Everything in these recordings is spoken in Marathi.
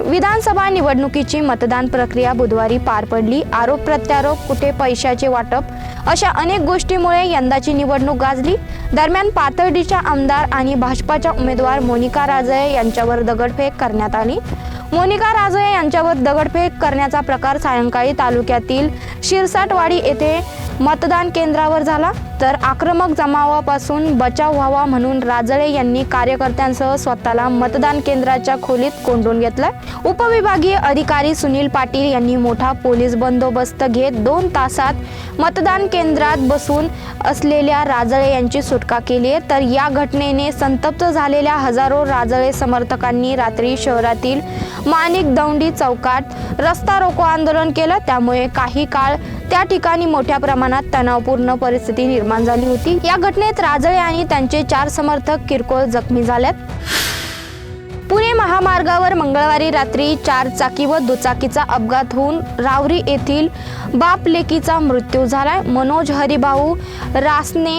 विधानसभा निवडणुकीची मतदान प्रक्रिया बुधवारी पार पडली. आरोप प्रत्यारोप कुठे पैशाचे वाटप अशा अनेक गोष्टीमुळे यंदाची निवडणूक गाजली. दरम्यान पाथर्डीच्या आमदार आणि भाजपाच्या उमेदवार मोनिका राजळे यांच्यावर दगडफेक करण्यात आली. मोनिका राजळे यांच्यावर दगडफेक करण्याचा प्रकार सायंकाळी तालुक्यातील शिरसाटवाडी येथे मतदान केंद्रावर झाला. तर आक्रमक जमावापासून बचाव व्हावा म्हणून राजळे यांनी कार्यकर्त्यांसह स्वतःला मतदान केंद्राच्या खोलीत कोंडून घेतलं उपविभागीय अधिकारी सुनील पाटील यांनी मोठा पोलीस बंदोबस्त घेत दोन तासात मतदान केंद्रात बसून असलेल्या राजळे यांची सुटका केली आहे. तर या घटनेने संतप्त झालेल्या हजारो राजळे समर्थकांनी रात्री शहरातील माणिक दौंडी चौकात रस्ता रोको आंदोलन केलं. त्यामुळे काही काळ त्या ठिकाणी मोठ्या प्रमाणात तणावपूर्ण परिस्थिती निर्माण झाली होती. या घटनेत राजळे आणि त्यांचे चार समर्थक किरकोळ जखमी झाल्यात महामार्गावर मंगळवारी रात्री चार चाकी व दुचाकीचा अपघात होऊन रावरी येथील बाप लेकीचा मृत्यू झालाय. मनोज हरिभाऊ रासने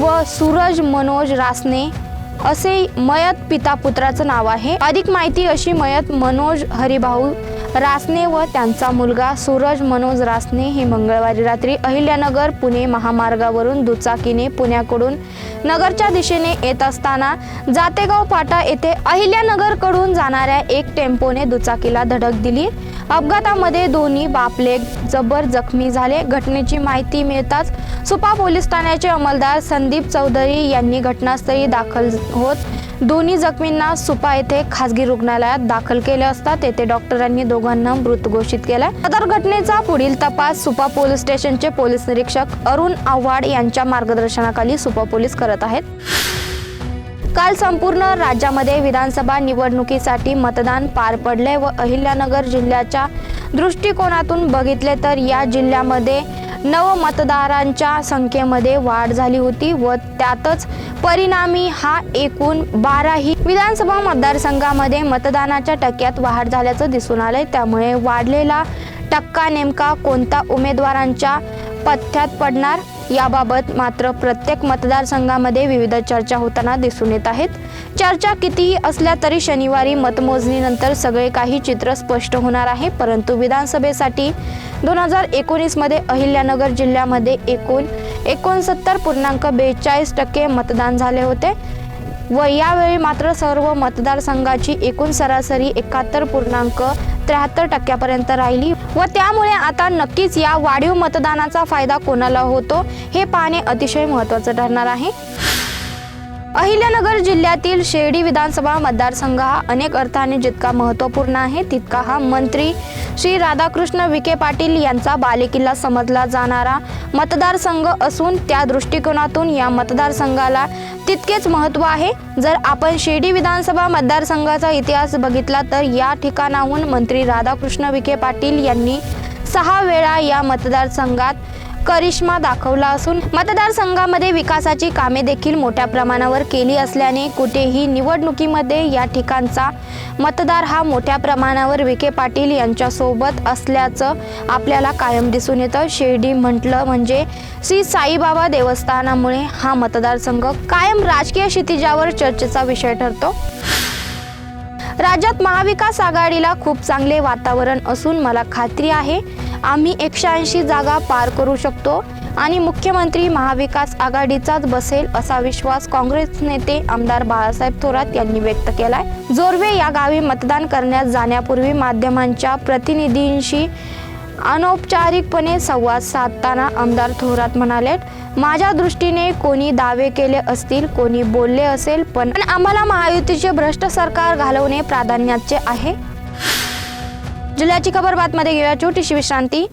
व सूरज मनोज रासने असे मयत पिता पुत्राचं नाव आहे. अधिक माहिती अशी मयत मनोज हरिभाऊ रासने व त्यांचा मुलगा सूरज मनोज रासने हे मंगळवारी रात्री अहिल्यानगर पुणे महामार्गावरून दुचाकीने पुण्याकडून नगरच्या दिशेने येत असताना जातेगाव फाटा येथे अहिल्यानगरकडून जाणाऱ्या एक टेम्पोने दुचाकीला धडक दिली. अपघातामध्ये दोन्ही बापले जबर जखमी झाले. घटनेची माहिती मिळताच सुपा पोलीस ठाण्याचे अंमलदार संदीप चौधरी यांनी घटनास्थळी दाखल होत दोन्ही जखमींना सुपा येथे खासगी रुग्णालयात दाखल केले असता तेथे डॉक्टरांनी दोघांना मृत घोषित केला. सदर घटनेचा पुढील तपास सुपा पोलीस स्टेशनचे पोलीस निरीक्षक अरुण आव्हाड यांच्या मार्गदर्शनाखाली सुपा पोलीस करत आहेत. काल संपूर्ण राज्यामध्ये विधानसभा निवडणुकीसाठी मतदान पार पडले व अहिल्यानगर जिल्ह्याच्या दृष्टिकोनातून बघितले तर या जिल्ह्यामध्ये नव मतदारांच्या संख्येमध्ये वाढ झाली होती व त्यातच परिणामी हा एकूण बाराही विधानसभा मतदारसंघामध्ये मतदानाच्या टक्क्यात वाढ झाल्याचं दिसून आलंय. त्यामुळे वाढलेला टक्का नेमका कोणता उमेदवारांच्या पथ्यात पडणार याबाबत मात्र प्रत्येक मतदारसंघामध्ये विविध चर्चा होताना दिसून येत आहेत. चर्चा कितीही असल्या तरी शनिवारी मतमोजणीनंतर सगळे काही चित्र स्पष्ट होणार आहे परंतु विधानसभेसाठी दोन हजार एकोणीसमध्ये अहिल्यानगर जिल्ह्यामध्ये एकूण एकोणसत्तर पूर्णांक बेचाळीस टक्के मतदान झाले होते व यावेळी मात्र सर्व मतदारसंघाची एकूण सरासरी एकाहत्तर पूर्णांक त्र्याहत्तर टक्क्यापर्यंत राहिली व त्यामुळे आता नक्कीच या वाढीव मतदानाचा फायदा कोणाला होतो हे पाहणे अतिशय महत्त्वाचं ठरणार आहे. अहिल्यानगर जिल्ह्यातील शेर्डी विधानसभा मतदारसंघ हा अनेक अर्थाने जितका महत्त्वपूर्ण आहे तितका हा मंत्री श्री राधाकृष्ण विखे पाटील यांचा बालेकिल्ला समजला जाणारा मतदारसंघ असून त्या दृष्टिकोनातून या मतदारसंघाला तितकेच महत्त्व आहे. जर आपण शिर्डी विधानसभा मतदारसंघाचा इतिहास बघितला तर या ठिकाणाहून मंत्री राधाकृष्ण विखे पाटील यांनी सहा वेळा या मतदारसंघात करिश्मा दाखवला असून मतदारसंघामध्ये विकासाची कामे देखील मोठ्या प्रमाणावर केली असल्याने कुठेही निवडणुकीमध्ये या ठिकाणचा मतदार हा मोठ्या प्रमाणावर विखे पाटील यांच्यासोबत असल्याचं आपल्याला कायम दिसून येतं. शिर्डी म्हटलं म्हणजे श्री साईबाबा देवस्थानामुळे हा मतदारसंघ कायम राजकीय क्षितिजावर चर्चेचा विषय ठरतो. राज्यात महाविकास आघाडीला खूप चांगले वातावरण असून मला खात्री आहे आम्ही एकशे ऐंशी जागा पार करू शकतो आणि मुख्यमंत्री महाविकास आघाडीचाच बसेल असा विश्वास काँग्रेस नेते आमदार बाळासाहेब थोरात यांनी व्यक्त केलाय. जोरवे या गावी मतदान करण्यास जाण्यापूर्वी माध्यमांच्या प्रतिनिधींशी अनौपचारिकपणे संवाद साधताना आमदार थोरात म्हणाले माझ्या दृष्टीने कोणी दावे केले असतील कोणी बोलले असेल पण आम्हाला महायुतीचे भ्रष्ट सरकार घालवणे प्राधान्याचे आहे. जिल्ह्याची खबर बातमध्ये घेऊया. छोटीशी विश्रांती.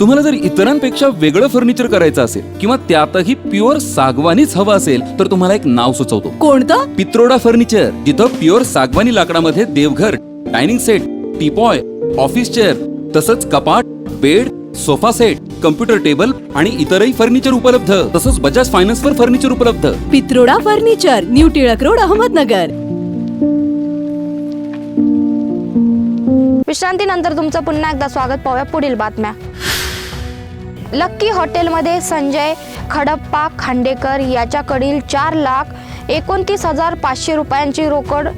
तुम्हाला जर इतरांपेक्षा वेगळं फर्निचर करायचं असेल किंवा त्यातही प्युअर सागवानीच हवं असेल तर तुम्हाला एक नाव सुचवतो. कोणतं? पित्रोडा फर्निचर जिथं प्युअर सागवानी लाकडामध्ये देवघर dining set teapoy office chair तसंच कपाट bed sofa set computer table आणि इतरही फर्निचर उपलब्ध तसंच बजाज फायनान्स वर फर्निचर उपलब्ध. Pitroda furniture new Tilak road Ahmednagar. विश्रांतीनंतर तुमचं पुन्हा एकदा स्वागत पाहूया पुढील बातम्या. लक्की हॉटेलमध्ये संजय खडप्पा खांडेकर याच्याकडील चार लाख एकोणतीस हजार पाचशे रुपयांची रोकड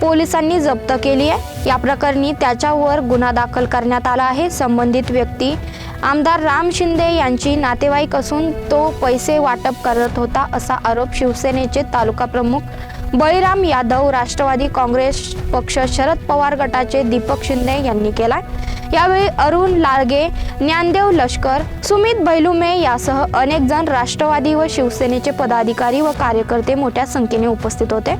पोलिसांनी जप्त केली आहे. या प्रकरणी त्याच्यावर गुन्हा दाखल करण्यात आला आहे. संबंधित व्यक्ती आमदार राम शिंदे यांची नातेवाईक असून तो पैसे वाटप करत होता असा आरोप शिवसेनेचे तालुका प्रमुख बळीराम यादव राष्ट्रवादी काँग्रेस पक्ष शरद पवार गटाचे दीपक शिंदे यांनी केला यावेळी अरुण लाळगे ज्ञानदेव लष्कर सुमित बैलुमे यासह अनेक जण राष्ट्रवादी व शिवसेनेचे पदाधिकारी व कार्यकर्ते मोठ्या संख्येने उपस्थित होते.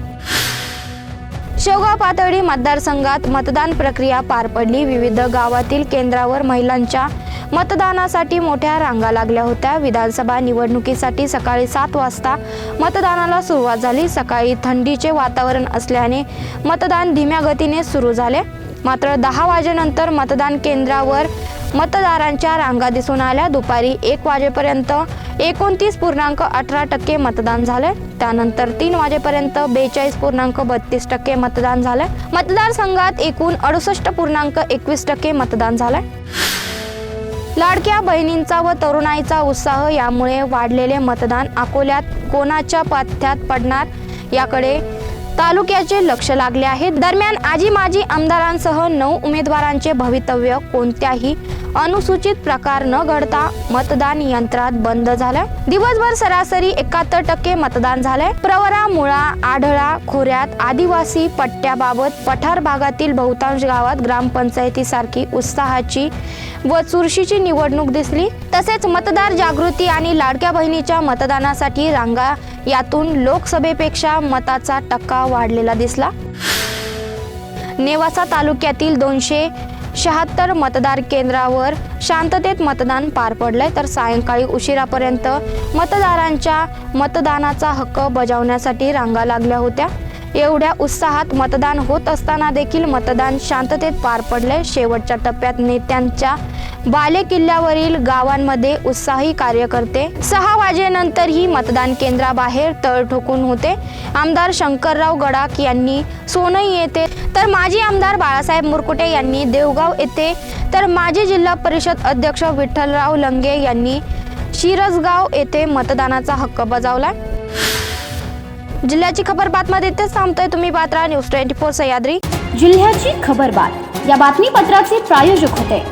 शेवगाव पातळी मतदारसंघात मतदान प्रक्रिया पार पडली. विविध गावातील केंद्रावर महिलांच्या मतदानासाठी मोठ्या रांगा लागल्या होत्या. विधानसभा निवडणुकीसाठी सकाळी सात वाजता मतदानाला सुरुवात झाली. सकाळी थंडीचे वातावरण असल्याने मतदान धीम्या गतीने सुरू झाले. मात्र दहा वाजेनंतर मतदान केंद्रावर मतदारांच्या रांगा दिसून आल्या. दुपारी एक वाजेपर्यंत एकोणतीस पूर्णांक अठरा टक्के मतदान झाले. त्यानंतर तीन वाजेपर्यंत बेचाळीस पूर्णांक बत्तीस टक्के मतदान झाले. मतदारसंघात एकूण अडुसष्ट पूर्णांक एकवीस टक्के मतदान झाले. लाडक्या बहिणींचा व तरुणाईचा उत्साह यामुळे वाढलेले मतदान अकोल्यात कोणाच्या पथ्यात पडणार याकडे तालुक्याचे लक्ष लागले आहे. दरम्यान आजी माजी आमदारांसह नऊ उमेदवारांचे भवितव्य कोणत्याही अनुसूचित प्रकार न घडता मतदान यंत्रात बंद झालं दिवसभर सरासरी एकाहत्तर टक्के मतदान झालंय. प्रवरा मुळा आढळा खोऱ्यात आदिवासी पट्ट्याबाबत पठार भागातील बहुतांश गावात ग्रामपंचायतीसारखी उत्साहाची व चुरशीची निवडणूक दिसली. तसेच मतदार जागृती आणि लाडक्या बहिणीच्या मतदानासाठी रांगा यातून लोकसभेपेक्षा मताचा टक्का वाढलेला दिसला. नेवासा तालुक्यातील दोनशे शहात्तर मतदार केंद्रावर शांततेत मतदान पार पडलंय. तर सायंकाळी उशिरापर्यंत मतदारांच्या मतदानाचा हक्क बजावण्यासाठी रांगा लागल्या होत्या. एवढ्या उत्साहात मतदान होत असताना देखील मतदान शांततेत पार पडले शेवटच्या टप्प्यात नेत्यांच्या बाले किल्ल्यावरील गावांमध्ये उत्साही कार्यकर्ते. सहा वाजेनंतरही मतदान केंद्राबाहेर तळ ठोकून होते. आमदार शंकरराव गडाख यांनी सोनई येथे तर माजी आमदार बाळासाहेब मुरकुटे यांनी देवगाव येथे तर माजी जिल्हा परिषद अध्यक्ष विठ्ठलराव लंगे यांनी शिरसगाव येथे मतदानाचा हक्क बजावला. जिल्ह्याची खबर बातम्या इथेच थांबतोय तुम्ही पात्रा न्यूज ट्वेंटी फोर सह्याद्री. जिल्ह्याची खबर बात. या बातमीपत्राचे प्रायोजक होते.